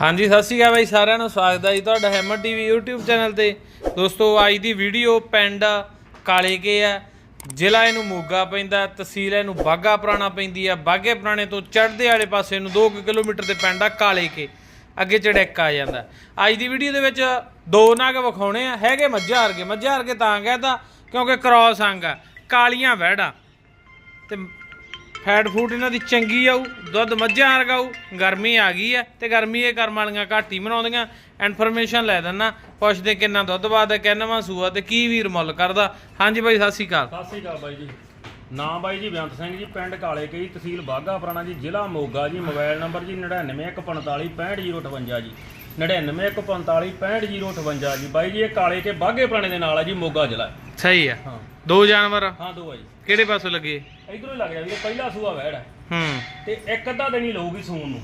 ਹਾਂਜੀ, ਸਤਿ ਸ਼੍ਰੀ ਅਕਾਲ ਬਾਈ, ਸਾਰਿਆਂ ਨੂੰ ਸਵਾਗਤ ਹੈ ਜੀ ਤੁਹਾਡਾ ਹੈਮਰ ਟੀਵੀ YouTube ਚੈਨਲ ਤੇ। ਦੋਸਤੋ, ਅੱਜ ਦੀ ਵੀਡੀਓ ਪਿੰਡ ਕਾਲੇ ਕੇ ਆ ਜ਼ਿਲ੍ਹਾ ਇਹਨੂੰ ਮੋਗਾ ਪੈਂਦਾ ਤਹਿਸੀਲ ਇਹਨੂੰ ਬਾਗਾ ਪੁਰਾਣਾ ਪੈਂਦੀ ਆ ਬਾਗੇ ਪੁਰਾਣੇ ਤੋਂ ਚੜ੍ਹਦੇ ਵਾਲੇ ਪਾਸੇ ਨੂੰ 2 ਕਿਲੋਮੀਟਰ ਤੇ ਪਿੰਡ ਆ ਕਾਲੇ ਕੇ, ਅੱਗੇ ਚੜੈਕ ਆ ਜਾਂਦਾ ਅੱਜ ਦੀ ਵੀਡੀਓ ਦੇ ਵਿੱਚ ਦੋ ਨਾਗ ਵਿਖਾਉਣੇ ਆ, ਹੈਗੇ ਮੱਝਾਂ ਵਰਗੇ। ਮੱਝਾਂ ਵਰਗੇ ਤਾਂ ਕਹਿੰਦਾ ਕਿਉਂਕਿ ਕ੍ਰਾਸ ਅੰਗ ਆ, ਕਾਲੀਆਂ ਵਹਿੜਾਂ। ਤੇ ਫੈਟ ਫੂਡ ਇਹਨਾਂ ਦੀ ਚੰਗੀ ਆਊ ਦੁੱਧ ਮੱਝਾਂ ਵਰਗਾ ਆਊ ਗਰਮੀ ਆ ਗਈ ਹੈ ਤੇ ਗਰਮੀ ਇਹ ਕਰਮ ਵਾਲੀਆਂ ਘੱਟ ਹੀ ਬਣਾਉਂਦੀਆਂ ਇਨਫੋਰਮੇਸ਼ਨ ਲੈ ਦਿੰਨਾ ਪੁੱਛਦੇ ਕਿੰਨਾ ਦੁੱਧ ਬਾਦ ਹੈ ਕਿੰਨਵਾਂ ਸੂਆ ਤੇ ਕੀ ਵੀਰ ਮੁੱਲ ਕਰਦਾ। ਹਾਂਜੀ ਬਾਈ ਸਤਿ ਸ਼੍ਰੀ ਅਕਾਲ। ਸਤਿ ਸ੍ਰੀ ਅਕਾਲ ਬਾਈ ਜੀ। ਨਾਮ ਬਾਈ ਜੀ ਬੇਅੰਤ ਸਿੰਘ ਜੀ ਪਿੰਡ ਕਾਲੇ ਕਈ ਤਹਿਸੀਲ ਬਾਗਾ ਪੁਰਾਣਾ ਜੀ ਜ਼ਿਲ੍ਹਾ ਮੋਗਾ ਜੀ ਮੋਬਾਈਲ ਨੰਬਰ ਜੀ 991545 65058 ਜੀ। 991545 65058 ਜੀ। ਬਾਈ ਜੀ ਇਹ ਕਾਲੇ ਕੇ ਬਾਗੇ ਪੁਰਾਣੇ ਦੇ ਨਾਲ ਆ ਜੀ ਮੋਗਾ ਜ਼ਿਲ੍ਹਾ। ਸਹੀ ਆ। ਹਾਂ। ਦੋ ਜਾਨਵਰ ਹਾਂ ਦੋ ਆ ਜੀ। ਕਿਹੜੇ ਪਾਸੋਂ ਲੱਗੇ? ਇਧਰੋਂ ਹੀ ਲੱਗ ਜਾ ਵੀਰੇ ਪਹਿਲਾ ਸੂਆ ਵੈੜ ਹੈ। ਹੂੰ। ਤੇ ਇੱਕ ਅੱਧਾ ਦਿਨ ਹੀ ਲਊਗੀ ਸੂਣ ਨੂੰ।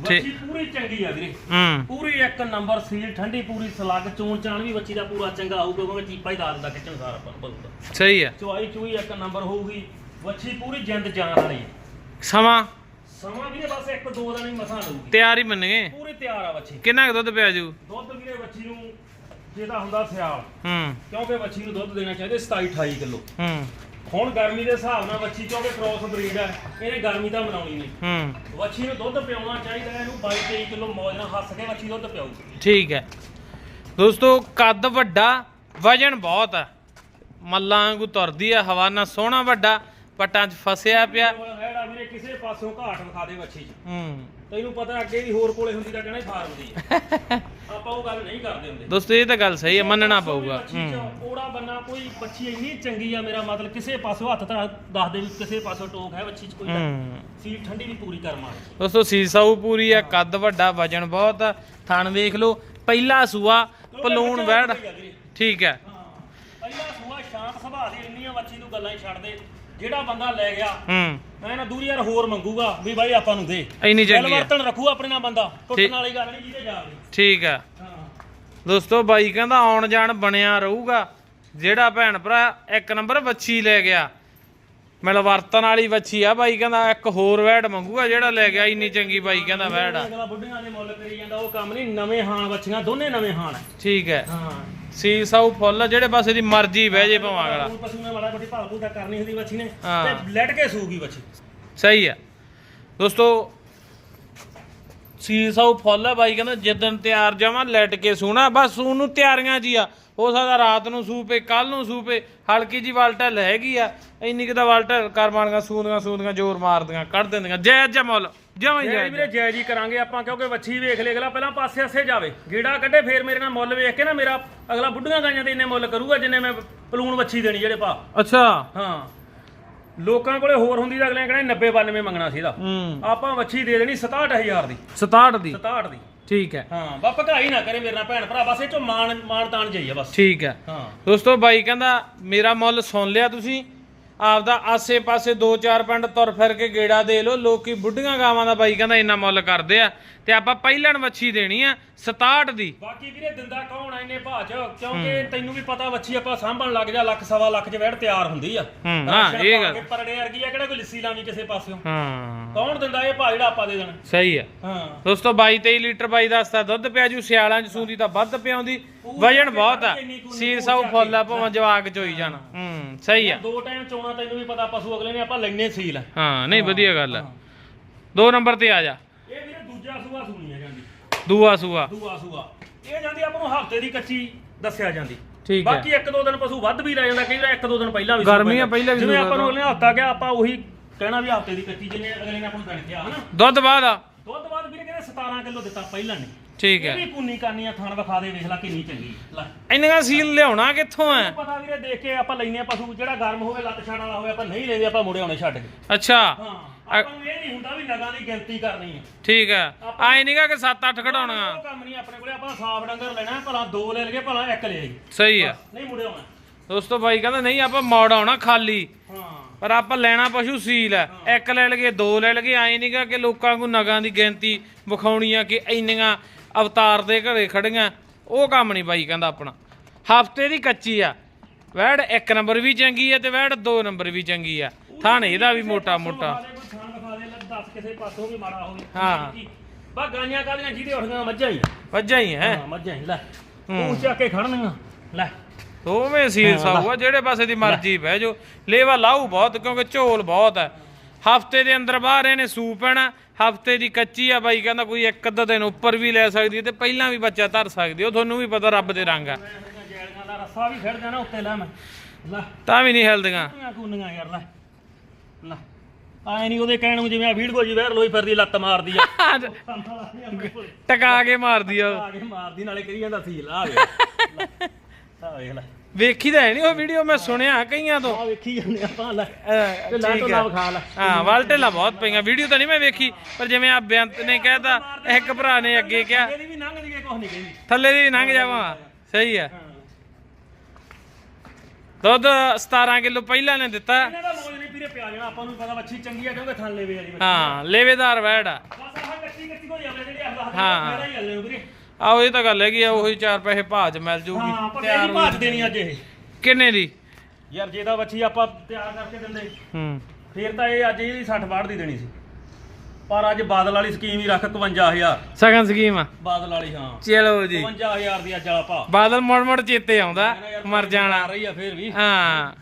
ਬੱਚੀ ਪੂਰੀ ਚੰਗੀ ਆ ਵੀਰੇ। ਹੂੰ। ਪੂਰੀ ਇੱਕ ਨੰਬਰ ਸੀਲ ਠੰਡੀ ਪੂਰੀ ਸਲੱਗ ਚੂਣ ਚਾਣ ਵੀ ਬੱਚੀ ਦਾ ਪੂਰਾ ਚੰਗਾ ਆਊਗਾ ਕਿਉਂਕਿ ਚੀਪਾ ਹੀ ਦਾ ਦਿੰਦਾ ਖਿੱਚਣ ਸਾਰ ਬਲਦਾ ਸਹੀ ਆ। ਚੁਆਈ ਚੂਈ ਇੱਕ ਨੰਬਰ ਹੋਊਗੀ ਵੱਛੀ ਪੂਰੀ ਜਿੰਦ ਜਾਨ ਵਾਲੀ ਸਮਾਂ? ਸਮਾਂ ਵੀਰੇ ਬਸ ਇੱਕ ਦੋ ਦਿਨ ਹੀ ਮਸਾਂ ਲਊਗੀ। ਤਿਆਰ ਹੀ ਮੰਨਗੇ ਪੂਰੀ ਤਿਆਰ ਆ ਵੱਛੀ। ਕਿੰਨਾ ਕੁ ਦੁੱਧ ਪਿਆ ਜੂ? ਦੁੱਧ ਵੀਰੇ ਵੱਛੀ ਨੂੰ ਜਿਹਦਾ ਹੁੰਦਾ ਸਿਆਲ। ਹੂੰ। ਕਿਉਂਕਿ ਵੱਛੀ ਨੂੰ ਦੁੱਧ ਦੇਣਾ ਚਾਹੀਦਾ 27 28 ਕਿਲੋ। ਹੂੰ। ਹੁਣ ਗਰਮੀ ਦੇ ਹਿਸਾਬ ਨਾਲ ਵੱਛੀ ਕਿਉਂਕਿ ਕ੍ਰੋਸ ਬਰੀਡ ਹੈ ਇਹਨੇ ਗਰਮੀ ਤਾਂ ਮਨਾਉਣੀ ਨਹੀਂ। ਹੂੰ। ਵੱਛੀ ਨੂੰ ਦੁੱਧ ਪਿਆਉਣਾ ਚਾਹੀਦਾ ਇਹਨੂੰ 22 23 ਕਿਲੋ ਮੌਜ ਨਾਲ ਹੱਸ ਕੇ ਵੱਛੀ ਦੁੱਧ ਪਿਆਊ। ਠੀਕ ਹੈ। ਦੋਸਤੋ ਕੱਦ ਵੱਡਾ ਵਜਨ ਬਹੁਤ ਆ। ਮੱਲਾਂ ਵਾਂਗੂ ਤੁਰਦੀ ਆ ਹਵਾਨਾ ਸੋਹਣਾ ਵੱਡਾ ਪੱਟਾਂ 'ਚ ਫਸਿਆ ਪਿਆ। ਹੈੜਾ ਵੀਰੇ ਕਿਸੇ ਪਾਸੋਂ ਘਾਟ ਵਿਖਾ ਦੇ ਵੱਛੀ 'ਚ। ਹੂੰ। ਤੈਨੂੰ ਪਤਾ ਅੱਗੇ ਵੀ ਹੋਰ ਕੋਲੇ ਹੁੰਦੀ ਤਾਂ ਕਹਿਣਾ ਫਾਰਮ ਦੀ ਹੈ ਆਪਾਂ ਉਹ ਗੱਲ ਨਹੀਂ ਕਰਦੇ ਹੁੰਦੇ। ਦੋਸਤੋ ਇਹ ਤਾਂ ਗੱਲ ਸਹੀ ਹੈ ਮੰਨਣਾ ਪਊਗਾ। ਓੜਾ ਬੰਨਾ ਕੋਈ ਵੱਛੀ ਇੰਨੀ ਚੰਗੀ ਆ ਮੇਰਾ ਮਤਲਬ ਕਿਸੇ ਪਾਸੋਂ ਹੱਥ ਤਾਂ ਦੱਸ ਦੇ ਵੀ ਕਿਸੇ ਪਾਸੋਂ ਟੋਕ ਹੈ ਵੱਛੀ 'ਚ ਕੋਈ ਹੂੰ। ਸੀਟ ਠੰਡੀ ਵੀ ਪੂਰੀ ਕਰ ਮਾਰ। ਦੋਸਤੋ ਸੀਸਾਊ ਪੂਰੀ ਆ ਕੱਦ ਵੱਡਾ ਵਜਨ ਬਹੁਤ ਆ ਥਣ ਵੇਖ ਲਓ ਪਹਿਲਾ ਸੂਆ ਪਲੂਣ ਵੈੜ। ਠੀਕ ਹੈ। ਹਾਂ ਪਹਿਲਾ ਸੂਆ ਸ਼ਾਂਤ ਸੁਭਾਅ ਦੀ ਇੰਨੀਆਂ ਵੱਛੀ ਨੂੰ ਗੱਲਾਂ ਹੀ ਛੱਡ ਦੇ। ਜਿਹੜਾ ਬੰਦਾ ਲੈ ਗਿਆ ਹੂੰ। ਮੈਂ ਨਾ ਦੂਰੀ ਯਾਰ ਹੋਰ ਮੰਗੂਗਾ ਵੀ ਬਾਈ ਆਪਾਂ ਨੂੰ ਦੇ। ਇੰਨੀ ਚੰਗੀ ਆ। ਵਰਤਨ ਰੱਖੂ ਆਪਣੇ ਨਾਲ ਬੰਦਾ। ਟੁੱਟਣ ਵਾਲੀ ਗੱਲ ਨਹੀਂ ਜਿਹਦੇ ਜਾਵੇ ਠੀਕ ਆ। ਹਾਂ। ਦੋਸਤੋ ਬਾਈ ਕਹਿੰਦਾ ਆਉਣ ਜਾਣ ਬਣਿਆ ਰਹੂਗਾ। ਜਿਹੜਾ ਭੈਣ ਭਰਾ ਇੱਕ ਨੰਬਰ ਵੱਛੀ ਲੈ ਗਿਆ। ਮਿਲ ਵਰਤਨ ਵਾਲੀ ਵੱਛੀ ਆ ਬਾਈ ਕਹਿੰਦਾ ਇੱਕ ਹੋਰ ਵੈੜ ਮੰਗੂਗਾ ਜਿਹੜਾ ਲੈ ਗਿਆ। ਇੰਨੀ ਚੰਗੀ ਬਾਈ ਕਹਿੰਦਾ ਵੈੜ ਆ। ਬੁੱਢੀਆਂ ਦੇ ਮੁੱਲ ਕਰੀ ਜਾਂਦਾ ਉਹ ਕੰਮ ਨਹੀਂ ਨਵੇਂ ਹਾਣ ਵੱਛੀਆਂ ਦੋਨੇ ਨਵੇਂ ਹਾਣ ਹੈ ਠੀਕ ਹੈ ਹਾਂ। ਸੀਸਾਊ ਫੁੱਲ ਜਿਹੜੇ ਪਾਸੇ ਦੀ ਮਰਜ਼ੀ ਬਹਿ ਜੇ ਭਾਵੇਂ ਅਗਲਾ। ਹੁਣ ਪਸ਼ੂ ਨੇ ਮਾੜਾ ਮੋਟੀ ਭਾਲ ਭੂਲ ਤਾਂ ਕਰਨੀ ਹੁੰਦੀ ਵੱਛੀ ਨੇ ਹਾਂ। ਤੇ ਲੈਟ ਕੇ ਸੂਗੀ ਵੱਛੀ ਸਹੀ ਆ। ਦੋਸਤੋ ਸੀਸਾਊ ਫੁੱਲ ਆ ਬਾਈ ਕਹਿੰਦਾ ਜਿੱਦਣ ਤਿਆਰ ਜਾਵਾਂ ਲੈਟ ਕੇ ਸੂਣਾ। ਬਸ ਸੂਣ ਨੂੰ ਤਿਆਰੀਆਂ ਜੀ ਆ। ਹੋ ਸਕਦਾ ਰਾਤ ਨੂੰ ਸੂਪੇ ਕੱਲ ਨੂੰ ਸੂਪੇ ਹਲਕੀ ਜੀ ਵਾਲਟਲ ਹੈਗੀ ਆ। ਇੰਨੀ ਕਿ ਤਾਂ ਵਾਲਟਲ ਕਰ ਮਾਰਨੀਆਂ ਸੂਦੀਆਂ ਸੂਦੀਆਂ ਜ਼ੋਰ ਮਾਰਦੀਆਂ ਕੱਢ ਦਿੰਦੀਆਂ। ਜੈ ਜੈ ਮੁੱਲ। ਜਮਾਂ ਜੈ ਵੀਰੇ ਜੈ ਜੀ ਕਰਾਂਗੇ ਆਪਾਂ ਕਿਉਂਕਿ ਵੱਛੀ ਵੇਖ ਲੈ ਅਗਲਾ ਪਹਿਲਾਂ ਪਾਸੇ ਆਸੇ ਜਾਵੇ। ਗੀੜਾ ਕੱਢੇ ਫੇਰ ਮੇਰੇ ਨਾਲ ਮੁੱਲ ਵੇਖ ਕੇ ਨਾ ਮੇਰਾ ਅਗਲਾ ਬੁੱਢੀਆਂ ਗਾਈਆਂ ਦੇ ਇੰਨੇ ਮੁੱਲ ਕਰੂਗਾ ਜਿੰਨੇ ਮੈਂ ਪਲੂਣ ਵੱਛੀ ਦੇਣੀ ਜਿਹੜੇ ਭਾ। ਅੱਛਾ। ਹਾਂ। ਲੋਕਾਂ ਕੋਲੇ ਹੋਰ ਹੁੰਦੀ ਤਾਂ ਅਗਲੇ ਨੇ ਕਹਿਣਾ 90 92 ਮੰਗਣਾ ਸੀ ਇਹਦਾ। ਹੂੰ। ਆਪਾਂ ਵੱਛੀ ਦੇ ਦੇਣੀ 67000 ਦੀ। 67 ਦੀ। 67 ਦੀ। ਠੀਕ ਹੈ। ਹਾਂ ਬਾ ਭਗਾਈ ਨਾ ਕਰੇ ਮੇਰੇ ਨਾਲ ਭੈਣ ਭਰਾ ਬਸ ਇਹ ਚੋਂ ਮਾਣ ਮਾਣ ਤਾਣ ਜਾਈਏ ਬਸ। ਠੀਕ ਹੈ। ਹਾਂ। ਦੋਸਤੋ ਬਾਈ ਕਹਿੰਦਾ ਮੇਰਾ ਮੁੱਲ ਸੁਣ ਲਿਆ ਤੁਸੀਂ। ਆਪਦਾ ਆਸੇ-ਪਾਸੇ ਦੋ ਚਾਰ ਪਿੰਡ ਤੁਰ ਫਿਰ ਕੇ ਗੇੜਾ ਦੇ ਲਓ। ਲੋਕੀ ਬੁੱਢੀਆਂ ਗਾਵਾਂ ਦਾ ਬਾਈ ਕਹਿੰਦਾ ਇੰਨਾ ਮੁੱਲ ਕਰਦੇ ਆ। ਤੇ ਆਪਾਂ ਪਹਿਲਣ ਵੱਛੀ ਦੇਣੀ ਆ 67 ਦੀ। ਬਾਕੀ ਵੀਰੇ ਦਿੰਦਾ ਕੌਣ ਇੰਨੇ ਭਾਅ ਚ? ਕਿਉਂਕਿ ਤੈਨੂੰ ਵੀ ਪਤਾ ਵੱਛੀ ਆਪਾਂ ਸਾਂਭਣ ਲੱਗ ਜਾ ਲੱਖ ਸਵਾ ਲੱਖ ਚ ਵੈੜ ਤਿਆਰ ਹੁੰਦੀ ਆ। ਹੂੰ, ਇਹ ਗੱਲ। ਕੇ ਪਰੜੇ ਵਰਗੀ ਆ ਕਿਹੜਾ ਕੋਈ ਲਿੱਸੀ ਲਾਵੀਂ ਕਿਸੇ ਪਾਸਿਓਂ? ਹਾਂ। ਕੌਣ ਦਿੰਦਾ ਇਹ ਭਾਅ ਜਿਹੜਾ ਆਪਾਂ ਦੇ ਦੇਣਾ? ਸਹੀ ਆ। ਹਾਂ। ਦੋਸਤੋ 22 23 ਲੀਟਰ ਬਾਈ ਦੱਸਦਾ ਦੁੱਧ ਪਿਆ ਜੂ ਸਿਆਲਾਂ ਚ ਸੂਦੀ ਤਾਂ ਵੱਧ ਪਿਆਉਂਦੀ। ਵਜਨ ਬਹੁਤ ਆ। ਸੀਰ ਸਾਊ ਫੁੱਲ ਆ ਭਾਵੇਂ ਜਵਾਕ ਚੋਈ ਜਾਣ। ਹੂੰ। ਸਹੀ ਆ। ਦੋ ਟਾਈਮ ਚੋਣਾ ਤੈਨੂੰ ਵੀ ਪਤਾ ਪਸ਼ੂ ਅਗਲੇ ਨੇ ਆਪਾਂ ਲੈਣੇ ਸੀਲ। ਹਾਂ ਨਹੀਂ ਵਧੀਆ ਗੱਲ ਆ। ਦੋ ਨੰਬਰ ਤੇ ਆ ਜਾ। ਇਹ ਵੀਰੇ ਦੂਜਾ ਸੂਆ ਸੂਣੀ ਆ ਜਾਂਦੀ। ਦੂਆ ਸੂਆ। ਦੂਆ ਸੂਆ। ਇਹ ਜਾਂਦੀ ਆਪਾਂ ਨੂੰ ਹਫ਼ਤੇ ਦੀ ਕੱਚੀ ਦੱਸਿਆ ਜਾਂਦੀ। ਠੀਕ ਹੈ ਬਾਕੀ ਇੱਕ ਦੋ ਦਿਨ ਪਸ਼ੂ ਵੱਧ ਵੀ ਲੈ ਜਾਂਦਾ ਕਈ ਵਾਰ ਇੱਕ ਦੋ ਦਿਨ ਪਹਿਲਾਂ ਵੀ ਗਰਮੀਆਂ ਪਹਿਲਾਂ ਵੀ ਜਿਵੇਂ ਆਪਾਂ ਨੂੰ ਅਗਲੇ ਹਫਤਾ ਗਿਆ ਆਪਾਂ ਉਹੀ ਕਹਿਣਾ ਵੀ ਹਫ਼ਤੇ ਦੀ ਕੱਚੀ ਜਿੰਨੇ ਅਗਲੇ ਨੇ ਆਪਾਂ ਨੂੰ ਦੇਣ ਕਿਹਾ ਹਨਾ? ਦੁੱਧ ਬਾਅਦ ਦੁੱਧ ਬਾਅਦ ਵੀਰੇ ਕਹਿੰਦੇ 17 ਕਿਲੋ ਦਿੱਤਾ ਪਹਿਲਾਂ ਨੇ। ਠੀਕ ਇਹ ਹੈ ਵੀ ਕੁੰਨੀ ਕਾਨੀ ਆ ਥਣ ਵਿਖਾ ਦੇ ਵੇਖ ਲੈ ਕਿੰਨੀ ਚੰਗੀ। ਲੈ। ਇੰਨੀਆਂ ਸੀਲ ਲਿਆਉਣਾ ਕਿੱਥੋਂ ਐ? ਪਤਾ ਵੀਰੇ ਦੇਖ ਕੇ ਆਪਾਂ ਲੈਨੇ ਆ ਪਸ਼ੂ ਜਿਹੜਾ ਗਰਮ ਹੋਵੇ ਲੱਤ ਛਾਣ ਵਾਲਾ ਹੋਵੇ ਆਪਾਂ ਨਹੀਂ ਲੈਂਦੇ ਆਪਾਂ ਮੁੜੇ ਆਉਣੇ ਛੱਡ ਕੇ। ਅੱਛਾ। ਹਾਂ ਆਪਾਂ ਨੂੰ ਇਹ ਨਹੀਂ ਹੁੰਦਾ ਵੀ ਨਗਾਂ ਦੀ ਗਿਣਤੀ ਕਰਨੀ ਹੈ ਠੀਕ ਹੈ। ਆਏ ਨਹੀਂਗਾ ਕਿ 7-8 ਕਢਾਉਣੀਆਂ। ਉਹ ਕੰਮ ਨਹੀਂ ਆਪਣੇ ਕੋਲੇ ਆਪਾਂ ਸਾਫ਼ ਡੰਗਰ ਲੈਣਾ ਭਲਾ ਦੋ ਲੈ ਲਈਏ ਭਲਾ ਇੱਕ ਲੈ ਆਈ ਸਹੀ ਆ ਨਹੀਂ ਮੁੜੇ ਆਉਣਾ। ਦੋਸਤੋ ਬਾਈ ਕਹਿੰਦਾ ਨਹੀਂ ਆਪਾਂ ਮੋੜ ਆਉਣਾ ਖਾਲੀ। ਹਾਂ। ਪਰ ਆਪਾਂ ਲੈਣਾ ਪਸ਼ੂ ਸੀਲ ਹੈ। ਇੱਕ ਲੈ ਲਗੇ ਦੋ ਲੈ ਲਗੇ ਆਏ ਨਹੀਂਗਾ ਕਿ ਲੋਕਾਂ ਨੂੰ ਨਗਾਂ ਦੀ ਗਿਣਤੀ ਵਿਖਾਉਣੀ ਆ ਕਿ ਇੰਨੀਆਂ ਅਵਤਾਰ ਦੇ ਘਰੇ ਖੜੀਆਂ ਉਹ ਕੰਮ ਨਹੀਂ ਬਾਈ ਕਹਿੰਦਾ ਆਪਣਾ। ਹਫ਼ਤੇ ਦੀ ਕੱਚੀ ਆ। ਵੈੜ ਇੱਕ ਨੰਬਰ ਵੀ ਚੰਗੀ ਆ ਤੇ ਵੈੜ ਦੋ ਨੰਬਰ ਵੀ ਚੰਗੀ ਆ। ਥਾਣੇ ਇਹਦਾ ਵੀ ਮੋਟਾ ਮੋਟਾ। ਹਾਂ। ਬਾ ਗਾਈਆਂ ਕਾਦੀਆਂ ਜਿਹਦੇ ਉੱਠੀਆਂ ਮੱਝਾਂ ਹੀ ਮੱਝਾਂ ਹੀ ਲੈ। ਉਹ ਚੱਕ ਕੇ ਖੜਨੀਆਂ ਲੈ। ਦੋਵੇਂ ਸੀਲ ਸਾਊ ਆ ਜਿਹੜੇ ਪਾਸੇ ਦੀ ਮਰਜ਼ੀ ਬਹਿ ਜਾਓ। ਲੇਵਾ ਲਾਊ ਬਹੁਤ ਕਿਉਂਕਿ ਝੋਲ ਬਹੁਤ ਹੈ ਹਫ਼ਤੇ ਦੇ ਅੰਦਰ ਬਾਹਰ ਇਹਨੇ ਸੂ ਪੈਣਾ ਹਫ਼ਤੇ ਦੀ ਕੱਚੀ ਆ ਬਾਈ ਕਹਿੰਦਾ ਕੋਈ ਇੱਕ ਅੱਧਾ ਦਿਨ ਉੱਪਰ ਵੀ ਲੈ ਸਕਦੀ ਹੈ ਤੇ ਪਹਿਲਾਂ ਵੀ ਬੱਚਾ ਧਰ ਸਕਦੀ। ਉਹ ਤੁਹਾਨੂੰ ਵੀ ਪਤਾ ਰੱਬ ਦੇ ਰੰਗ ਆ। ਮੈਂ ਜੈਲਕਾਂ ਦਾ ਰੱਸਾ ਵੀ ਖੜ ਜਾਣਾ ਉੱਤੇ ਲੈ ਮੈਂ ਲੈ ਤਾਂ ਵੀ ਨਹੀਂ ਹਿਲਦੀਆਂ। ਕੁੰਨੀਆਂ ਕੁੰਨੀਆਂ ਯਾਰ ਲੈ ਲੈ ਆਏ ਨਹੀਂ ਉਹਦੇ ਕਹਿਣ ਨੂੰ ਜਿਵੇਂ ਆ ਵੀਡੀਓ ਜੀ ਵਾਇਰਲ ਹੋਈ ਫਿਰਦੀ ਲੱਤ ਮਾਰਦੀ ਆ। ਟਕਾ ਕੇ ਮਾਰਦੀ ਆ। ਆ ਕੇ ਮਾਰਦੀ ਨਾਲੇ ਕਰੀ ਜਾਂਦਾ ਸੀ ਲਾ ਆ ਵੇਖ ਲੈ। ਵੇਖੀ ਤਾਂ ਹੈ ਨਹੀਂ ਉਹ ਵੀਡੀਓ ਮੈਂ ਸੁਣਿਆ ਕਈਆਂ ਤੋਂ। ਆ ਵੇਖੀ ਜਾਂਦੇ ਆਪਾਂ ਲੈ। ਅਹ, ਤੇ ਲੈ ਠੀਕ ਹੈ। ਵਿਖਾ ਲੈ। ਹਾਂ ਵਾਲਟੇਲਾ ਬਹੁਤ ਪਈਆਂ। ਵੀਡੀਓ ਤਾਂ ਨਹੀਂ ਮੈਂ ਵੇਖੀ ਪਰ ਜਿਵੇਂ ਆ ਬੇਅੰਤ ਨੇ ਕਹਿਤਾ ਇੱਕ ਭਰਾ ਨੇ ਅੱਗੇ ਕਿਹਾ। ਇਹਦੀ ਵੀ ਲੰਘਦੀ ਹੈ ਕੁਝ ਨਹੀਂ ਕਹਿੰਦੀ। ਥੱਲੇ ਦੀ ਵੀ ਲੰਘ ਜਾਵਾਂ ਸਹੀ ਹੈ। ਦੁੱਧ 17 ਕਿਲੋ ਪਹਿਲਾਂ ਨੇ ਦਿੱਤਾ। ਇਹਨਾਂ ਦਾ ਮੌਜ ਨਹੀਂ ਪੀਰੇ ਪਿਆ ਜਾਣਾ ਆਪਾਂ ਨੂੰ ਪਤਾ ਵੱਛੀ ਚੰਗੀ ਆ ਕਿਉਂਕਿ ਥਣ ਲੈਵੇ ਵਾਲੀ ਹਾਂ ਲੇਵੇਦਾਰ ਵੈੜ ਆ। ਬਸ ਆਹ ਕੱਚੀ ਕੱਚੀ ਕੋਈ ਜਾਂਦੇ ਜਿਹੜੇ ਆਹ ਹਾਂ। ਮੇਰਾ ਹੀ ਹੱਲੇ ਵੀਰੇ। ਆਹੋ ਇਹ ਤਾਂ ਗੱਲ ਹੈਗੀ ਆ ਉਹੀ ਚਾਰ ਪੈਸੇ ਭਾਅ ਚ ਮਿਲ ਹਾਂ ਜੂਗੀ ਪਰ ਇਹਦੀ ਭਾਜ ਦੇਣੀ ਅੱਜ ਇਹ। ਕਿੰਨੇ ਦੀ? ਯਾਰ ਜੇ ਤਾਂ ਵੱਛੀ ਆਪਾਂ ਤਿਆਰ ਕਰਕੇ ਦਿੰਦੇ। ਹੂੰ। ਫੇਰ ਤਾਂ ਇਹ ਅੱਜ ਇਹਦੀ 60 ਬਾੜ ਦੀ ਦੇਣੀ ਸੀ। ਪਰ ਅੱਜ ਬਾਦਲ ਵਾਲੀ ਸਕੀਮ ਹੀ ਰੱਖ 51000 ਸਗਨ ਸਕੀਮ ਆ? ਬਾਦਲ ਵਾਲੀ ਹਾਂ। ਚਲੋ ਜੀ। 51000 ਦੀ ਅੱਜ ਵਾਲਾ ਭਾ ਬਾਦਲ ਮੋੜ ਮੋੜ ਚੇਤੇ ਆਉਂਦਾ ਮਰ ਜਾਣਾ। ਆ ਰਹੀ ਆ ਫੇਰ ਵੀ। ਹਾਂ।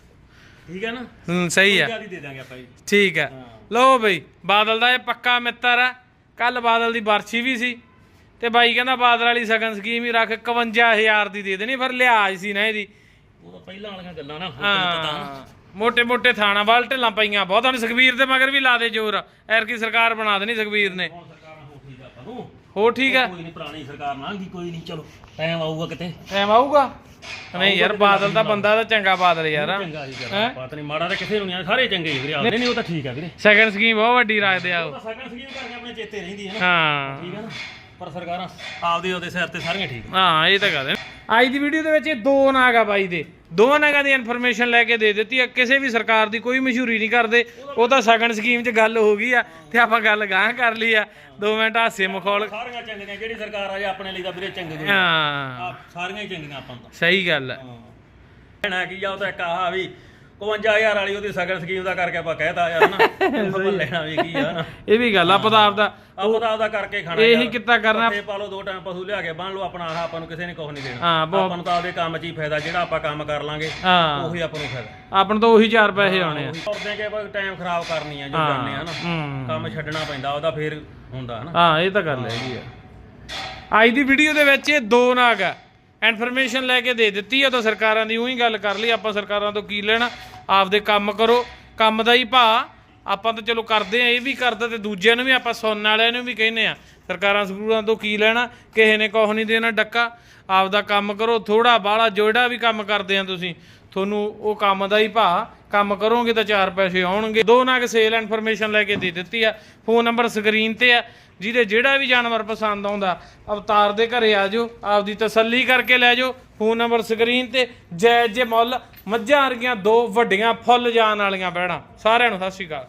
ਠੀਕ ਹੈ ਨਾ? ਹੂੰ ਸਹੀ ਆ। ਜਿਆਦੀ ਦੇ ਦਾਂਗੇ ਆਪਾਂ ਜੀ। ਠੀਕ ਹੈ ਹਾਂ। ਲਓ ਬਈ ਬਾਦਲ ਦਾ ਇਹ ਪੱਕਾ ਮਿੱਤਰ ਆ। ਕੱਲ ਬਾਦਲ ਦੀ ਬਰਛੀ ਵੀ ਸੀ। ਤੇ ਬਾਈ ਕਹਿੰਦਾ ਬਾਦਲ ਵਾਲੀ ਸਗਨ ਸਕੀਮ ਹੀ ਰੱਖ 51000 ਦੀ ਦੇ ਦੇਣੀ ਫਿਰ ਲਿਆਜ ਸੀ ਨਾ ਇਹਦੀ। ਉਹ ਤਾਂ ਪਹਿਲਾਂ ਵਾਲੀਆਂ ਗੱਲਾਂ ਨਾ ਹੁਣ ਤੈਨੂੰ ਪਤਾ ਨਾ। ਥਾਣਾ ਵਾਲ ਢਿੱਲਾਂ ਪਈਆਂ ਬਹੁਤਾਂ ਨੂੰ ਸੁਖਬੀਰ ਦੇ ਮਗਰ ਵੀ ਲਾ ਦੇ ਜ਼ੋਰ। ਐਰਕੀ ਸਰਕਾਰ ਬਣਾ ਦੇਣੀ ਸੁਖਬੀਰ ਨੇ। ਹੋ ਠੀਕ ਹੈ ਕੋਈ ਨਹੀਂ ਪੁਰਾਣੀ ਸਰਕਾਰ ਲੰਘ ਗਈ ਕੋਈ ਨਹੀਂ ਚਲੋ ਟਾਈਮ ਆਊਗਾ ਕਿਤੇ। ਟਾਈਮ ਆਊਗਾ? ਨਹੀਂ ਯਾਰ ਬਾਦਲ ਦਾ ਬੰਦਾ ਤਾਂ ਚੰਗਾ ਬਾਦਲ ਯਾਰ ਚੰਗਾ ਹੀ ਨਹੀਂ ਮਾੜਾ ਤਾਂ ਕਿਸੇ ਨੂੰ ਸਾਰੇ ਚੰਗੇ ਹੀ ਵੀਰੇ ਨਹੀਂ ਨਹੀਂ ਉਹ ਤਾਂ ਠੀਕ ਆ ਵੀਰੇ। ਸੈਕੰਡ ਸਕੀਮ ਬਹੁਤ ਵੱਡੀ ਰੱਖਦੇ ਆ ਉਹ। ਤਾਂ ਸਕੀਮ ਕਰਕੇ ਆਪਣੇ ਚੇਤੇ ਰਹਿੰਦੀ ਹੈ ਨਾ। ਹਾਂ। ਠੀਕ ਆ ਨਾ? ਪਰ ਸਰਕਾਰਾਂ ਆਪਦੇ ਉਹਦੇ ਸਿਰ ਤੇ ਸਾਰੀਆਂ ਠੀਕ ਹਾਂ ਇਹ ਤਾਂ ਗੱਲ ਹੈ। ਅੱਜ ਦੀ ਵੀਡੀਓ ਦੇ ਵਿੱਚ ਇਹ ਦੋ ਨਾਗ ਆ ਬਾਈ ਦੇ। ਦੋਵਾਂ ਨਾਗਾਂ ਦੀ ਇਨਫੋਰਮੇਸ਼ਨ ਲੈ ਕੇ ਦੇ ਦਿੱਤੀ ਆ। ਕਿਸੇ ਵੀ ਸਰਕਾਰ ਦੀ ਕੋਈ ਮਸ਼ਹੂਰੀ ਨਹੀਂ ਕਰਦੇ। ਉਹ ਤਾਂ ਸਗਨ ਸਕੀਮ 'ਚ ਗੱਲ ਹੋ ਗਈ ਆ ਤੇ ਆਪਾਂ ਗੱਲ ਗਾਂ ਕਰ ਲਈ ਆ। ਦੋ ਮਿੰਟ ਹਾਸੇ ਮਖੌਲ ਸਾਰੀਆਂ ਚੰਗੀਆਂ ਜਿਹੜੀ ਸਰਕਾਰ ਆ ਜੇ ਆਪਣੇ ਲਈ ਤਾਂ ਵੀਰੇ ਚੰਗੇ ਜੀ ਹਾਂ। ਆ ਸਾਰੀਆਂ ਹੀ ਚੰਗੀਆਂ ਆਪਾਂ ਨੂੰ ਤਾਂ। ਸਹੀ ਗੱਲ ਹੈ। ਕਹਿਣਾ ਕੀ ਆ ਉਹ ਤਾਂ ਇੱਕ ਆਹ ਵੀ 51000 ਵਾਲੀ ਉਹਦੀ ਸਗਨ ਸਕੀਮ ਦਾ ਕਰਕੇ ਆਪਾਂ ਕਹਿਤਾ ਯਾਰ ਨਾ ਆਪਾਂ ਲੈਣਾ ਵੀ ਕੀ ਆ ਨਾ। ਇਹ ਵੀ ਗੱਲ ਆ ਪਤਾ ਆਪਦਾ ਆਪਾਂ ਤਾਂ ਆਪਦਾ ਕਰਕੇ ਖਾਣਾ ਇਹੀ। ਕਿੱਤਾ ਕਰਨਾ। ਪੱਠੇ ਪਾ ਲਓ ਦੋ ਟਾਈਮ ਪਸ਼ੂ ਲਿਆ ਕੇ ਬੰਨ ਲਓ ਆਪਣਾ ਆਹ ਆਪਾਂ ਨੂੰ ਕਿਸੇ ਨੇ ਕੁਝ ਨਹੀਂ ਦੇਣਾ। ਆਪਾਂ ਨੂੰ ਤਾਂ ਆਪਦੇ ਕੰਮ 'ਚ ਹੀ ਫਾਇਦਾ ਜਿਹੜਾ ਆਪਾਂ ਕੰਮ ਕਰ ਲਾਂਗੇ ਉਹੀ ਆਪਾਂ ਨੂੰ ਫਾਇਦਾ। ਆਪਣ ਤੋਂ ਉਹੀ ਚਾਰ ਪੈਸੇ ਆਉਣੇ ਆ। ਕਰਦੇ ਕਿ ਆਪਾਂ ਟਾਈਮ ਖਰਾਬ ਕਰਨੀ ਆ ਜੋ ਜਾਂਦੇ ਆ ਨਾ। ਕੰਮ ਛੱਡਣਾ ਪੈਂਦਾ ਉਹਦਾ ਫੇਰ ਹੁੰਦਾ ਹਨਾ। ਹਾਂ ਇਹ ਤਾਂ ਗੱਲ ਹੈਗੀ ਆ। ਅੱਜ ਦੀ ਵੀਡੀਓ ਦੇ ਵਿੱਚ ਇਹ ਦੋ ਨਾਗ ਆ। ਇਨਫੋਰਮੇਸ਼ਨ ਲੈ ਕੇ ਦੇ ਦਿੱਤੀ ਆ ਤਾਂ ਸਰਕਾਰਾਂ ਦੀ ਉਹੀ ਗੱਲ ਕਰ ਲਈ ਆਪਾਂ ਸਰਕਾਰਾਂ ਤੋਂ ਕੀ ਲੈਣਾ? ਆਪਦੇ ਕੰਮ ਕਰੋ, ਕੰਮ ਦਾ ਹੀ ਭਾ ਆਪਾਂ ਤਾਂ ਚਲੋ ਕਰਦੇ ਆ ਇਹ ਵੀ ਕਰਦਾ ਤੇ ਦੂਜਿਆਂ ਨੂੰ ਵੀ ਆਪਾਂ ਸੁਣਨ ਵਾਲਿਆਂ ਨੂੰ ਵੀ ਕਹਿੰਦੇ ਆ ਸਰਕਾਰਾਂ ਸਕੂਲਾਂ ਤੋਂ ਕੀ ਲੈਣਾ, ਕਿਸੇ ਨੇ ਕੁਛ ਨਹੀਂ ਦੇਣਾ ਡੱਕਾ। ਆਪਦਾ ਕੰਮ ਕਰੋ ਥੋੜਾ ਬਾਹਲਾ ਜੋੜਾ ਵੀ ਕੰਮ ਕਰਦੇ ਆ ਤੁਸੀਂ। ਤੁਹਾਨੂੰ ਉਹ ਕੰਮ ਦਾ ਹੀ ਭਾ ਕੰਮ ਕਰੋਗੇ ਤਾਂ ਚਾਰ ਪੈਸੇ ਆਉਣਗੇ। ਦੋ ਨਾਗ ਸੇਲ ਇਨਫੋਰਮੇਸ਼ਨ ਲੈ ਕੇ ਦੇ ਦਿੱਤੀ ਆ। ਫੋਨ ਨੰਬਰ ਸਕਰੀਨ ਤੇ ਆ। ਜਿਹਦੇ ਜਿਹੜਾ ਵੀ ਜਾਨਵਰ ਪਸੰਦ ਆਉਂਦਾ, ਅਵਤਾਰ ਦੇ ਘਰੇ ਆ ਜਾਓ, ਆਪਦੀ ਤਸੱਲੀ ਕਰਕੇ ਲੈ ਜਾਓ। ਫੋਨ ਨੰਬਰ ਸਕਰੀਨ ਤੇ ਜੈ ਜੇ ਮੁੱਲ। ਮੱਝਾਂ ਵਰਗੀਆਂ ਦੋ ਵੱਡੀਆਂ ਫੁੱਲ ਜਾਣ ਵਾਲੀਆਂ ਬਹਿਣਾ ਸਾਰਿਆਂ ਨੂੰ ਸਤਿ ਸ਼੍ਰੀ ਅਕਾਲ।